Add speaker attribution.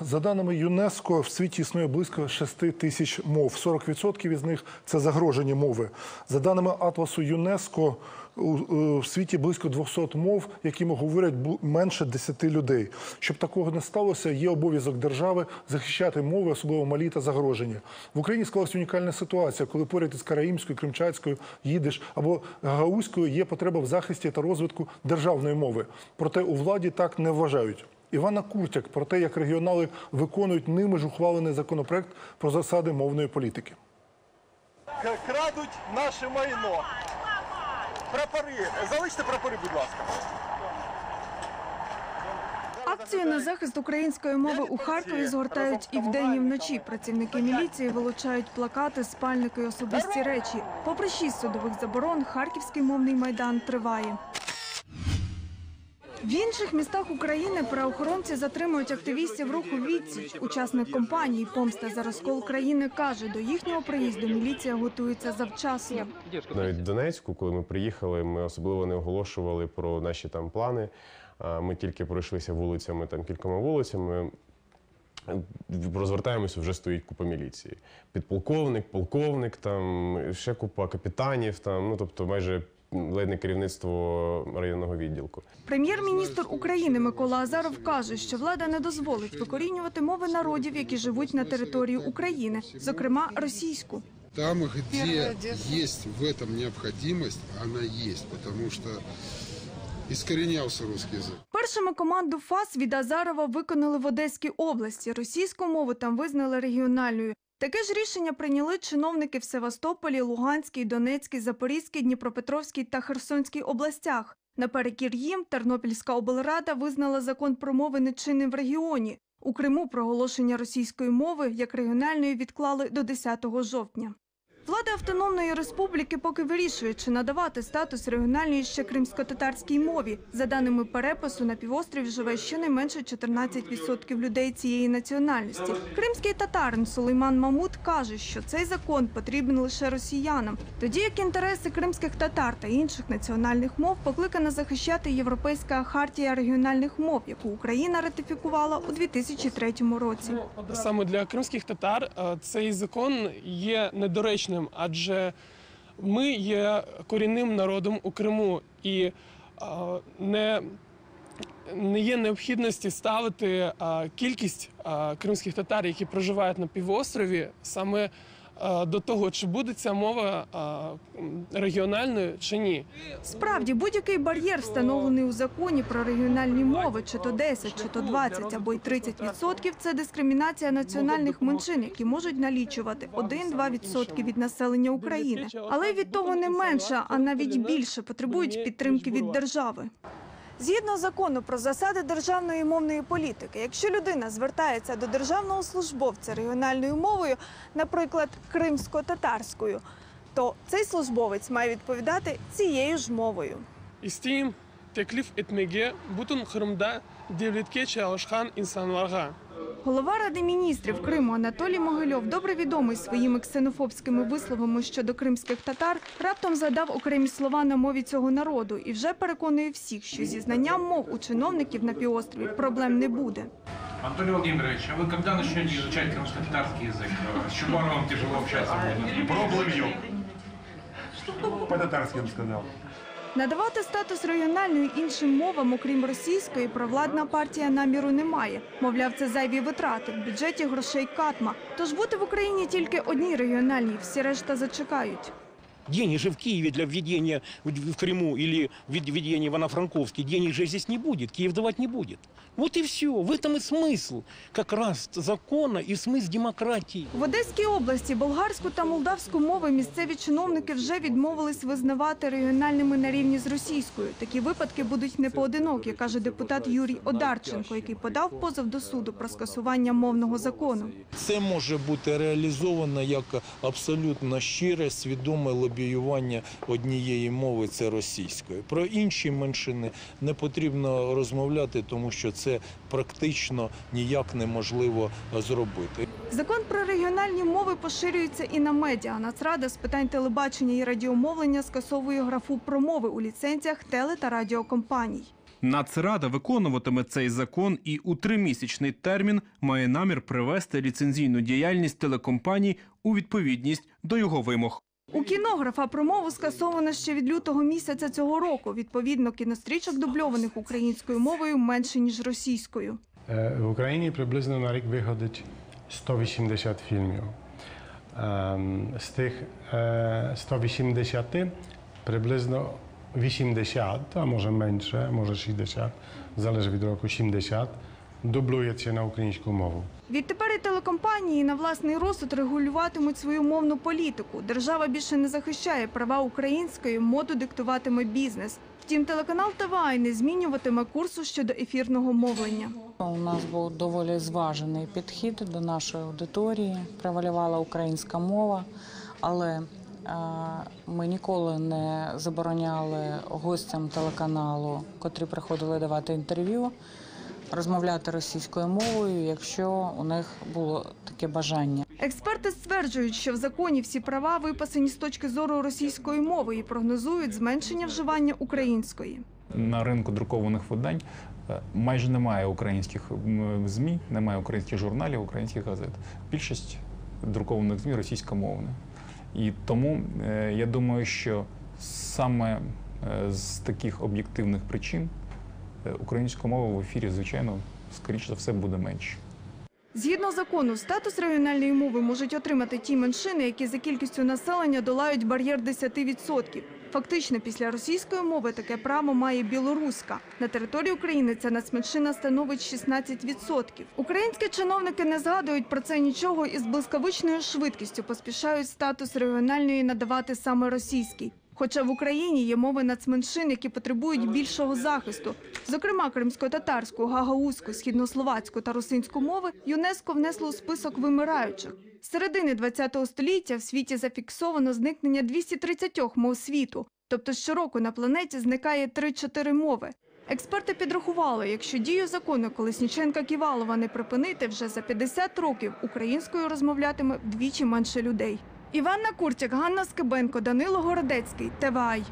Speaker 1: За даними ЮНЕСКО, в світі існує близько 6 тисяч мов. 40% із них це загрожені мови. За даними атласу ЮНЕСКо, у- в світі близько 200 мов, якими говорять менше 10 людей. Щоб такого не сталося, є обов'язок держави захищати мови, особливо малі та загрожені. В Україні склалася унікальна ситуація, коли поряд із караїмською, кримчацькою, їдиш або гагаузькою є потреба в захисті та розвитку державної мови. Проте у владі так не вважають. Івана Куртяк про те, як регіонали виконують ними ж ухвалений законопроект про засади мовної політики.
Speaker 2: Крадуть наше майно. Прапори. Залиште прапори, будь ласка.
Speaker 3: Акцію на захист української мови у Харкові згортають і вдень, і вночі. Працівники міліції вилучають плакати, спальники, і особисті речі. Попри шість судових заборон, харківський мовний майдан триває. В інших містах України правоохоронці затримують активістів руху «Відсіч». Учасник компанії «Помста за розкол країни» каже, до їхнього приїзду міліція готується завчасно.
Speaker 4: Навіть в Донецьку, коли ми приїхали, ми особливо не оголошували про наші там плани. Ми тільки пройшлися вулицями, там кількома вулицями. Розвертаємося, вже стоїть купа міліції. Підполковник, полковник, там ще купа капітанів, там, ну тобто майже ледь не керівництво районного відділку.
Speaker 3: Прем'єр-міністр України Микола Азаров каже, що влада не дозволить викорінювати мови народів, які живуть на території України, зокрема російську.
Speaker 5: Там, где есть в этом необходимость, она есть, потому что искоренялся русский язык.
Speaker 3: Першими команду ФАС від Азарова виконали в Одеській області. Російську мову там визнали регіональною. Таке ж рішення прийняли чиновники в Севастополі, Луганській, Донецькій, Запорізькій, Дніпропетровській та Херсонській областях. Наперекір їм Тернопільська облрада визнала закон про мови нечинним в регіоні. У Криму проголошення російської мови як регіональної відклали до 10 жовтня. Влада автономної республіки поки вирішує, чи надавати статус регіональної ще кримсько-татарській мові. За даними перепису, на півострові живе щонайменше 14% людей цієї національності. Кримський татарин Сулейман Мамут каже, що цей закон потрібен лише росіянам, тоді як інтереси кримських татар та інших національних мов покликана захищати Європейська хартія регіональних мов, яку Україна ратифікувала у 2003 році.
Speaker 6: Саме для кримських татар е, цей закон є недоречним, адже ми є корінним народом у Криму і е, не, не є необхідності ставити е, кількість е, кримських татар, які проживають на півострові, саме до того, чи буде ця мова е, регіональною чи ні.
Speaker 3: Справді, будь-який бар'єр, встановлений у законі про регіональні мови, чи то 10, чи то 20, або й 30 відсотків, це дискримінація національних меншин, які можуть налічувати 1-2 відсотки від населення України. Але від того не менше, а навіть більше потребують підтримки від держави. Згідно закону про засади державної мовної політики, якщо людина звертається до державного службовця регіональною мовою, наприклад, кримсько-татарською, то цей службовець має відповідати цією ж мовою.
Speaker 6: İsteyim teklif etmege bütün Kırım'da devletke çalışan insanlara.
Speaker 3: Голова Ради міністрів Криму Анатолій Могильов, добре відомий своїми ксенофобськими висловами щодо кримських татар, раптом задав окремі слова на мові цього народу і вже переконує всіх, що зі знанням мов у чиновників на півострові проблем не буде.
Speaker 7: Анатолий Владимирович, а вы когда начнете изучать крымско-татарский язык? С Чубаровым тяжело общаться будет.
Speaker 8: Пробую. По-татарски он сказал.
Speaker 3: Надавати статус регіональної іншим мовам, окрім російської, провладна партія наміру не має. Мовляв, це зайві витрати в бюджеті грошей катма. Тож бути в Україні тільки одній регіональній, всі решта зачекають.
Speaker 9: Денег же в Киеве для введения в в Крыму или введ- введения в Ивано-Франковске, денег же здесь не будет, Киев давать не будет. Вот и все. В этом и смысл как раз закона и смысл демократии.
Speaker 3: В Одеській області болгарську та молдавську мови місцеві чиновники вже відмовились визнавати регіональними на рівні з російською. Такі випадки будуть не поодинокі, каже депутат Юрій Одарченко, який подав позов до суду про скасування мовного закону.
Speaker 10: Це може бути реалізовано як абсолютно щире, свідоме лобіювання однієї мови це російської. Про інші меншини не потрібно розмовляти, тому що це практично ніяк неможливо зробити.
Speaker 3: Закон про регіональні мови поширюється і на медіа. Нацрада з питань телебачення і радіомовлення скасовує графу про мови у ліцензіях теле та радіокомпаній.
Speaker 8: Нацрада виконуватиме цей закон і у тримісячний термін має намір привести ліцензійну діяльність телекомпаній у відповідність до його вимог.
Speaker 3: У кінографа промову скасовано ще від лютого місяця цього року. Відповідно, кінострічок дубльованих українською мовою менше ніж російською.
Speaker 11: Е, В Україні приблизно на рік виходить 180 фільмів. Ем, З тих е, 180 приблизно 80, а може менше, може 60, залежить від року 70, дублюється на українську мову.
Speaker 3: Відтепер і телекомпанії на власний розсуд регулюватимуть свою мовну політику. Держава більше не захищає права української, моду диктуватиме бізнес. Втім, телеканал ТВА не змінюватиме курсу щодо ефірного мовлення.
Speaker 12: У нас був доволі зважений підхід до нашої аудиторії. Превалювала українська мова, але е, ми ніколи не забороняли гостям телеканалу, котрі приходили давати інтерв'ю, розмовляти російською мовою, якщо у них було таке бажання.
Speaker 3: Експерти стверджують, що в законі всі права виписані з точки зору російської мови і прогнозують зменшення вживання української.
Speaker 13: на ринку друкованих видань е, майже немає українських ЗМІ, немає українських журналів, українських газет. Більшість друкованих ЗМІ російськомовні. І тому е, я думаю, що саме е, з таких об'єктивних причин українська мова в ефірі, звичайно, скоріше за все буде менше.
Speaker 3: Згідно закону, статус регіональної мови можуть отримати ті меншини, які за кількістю населення долають бар'єр 10%. Фактично, після російської мови таке право має білоруська. На території України ця нацменшина становить 16%. Українські чиновники не згадують про це нічого і з блискавичною швидкістю поспішають статус регіональної надавати саме російський. Хоча в Україні є мови нацменшин, які потребують більшого захисту. Зокрема, кримсько-татарську, гагаузьку, східнословацьку та русинську мови ЮНЕСКО внесло у список вимираючих. З середини ХХ століття в світі зафіксовано зникнення 230 мов світу, тобто щороку на планеті зникає 3-4 мови. Експерти підрахували, якщо дію закону Колесніченка Ківалова не припинити, вже за 50 років українською розмовлятиме вдвічі менше людей. Іванна Куртяк, Ганна Скибенко, Данило Городецький, ТВАЙ.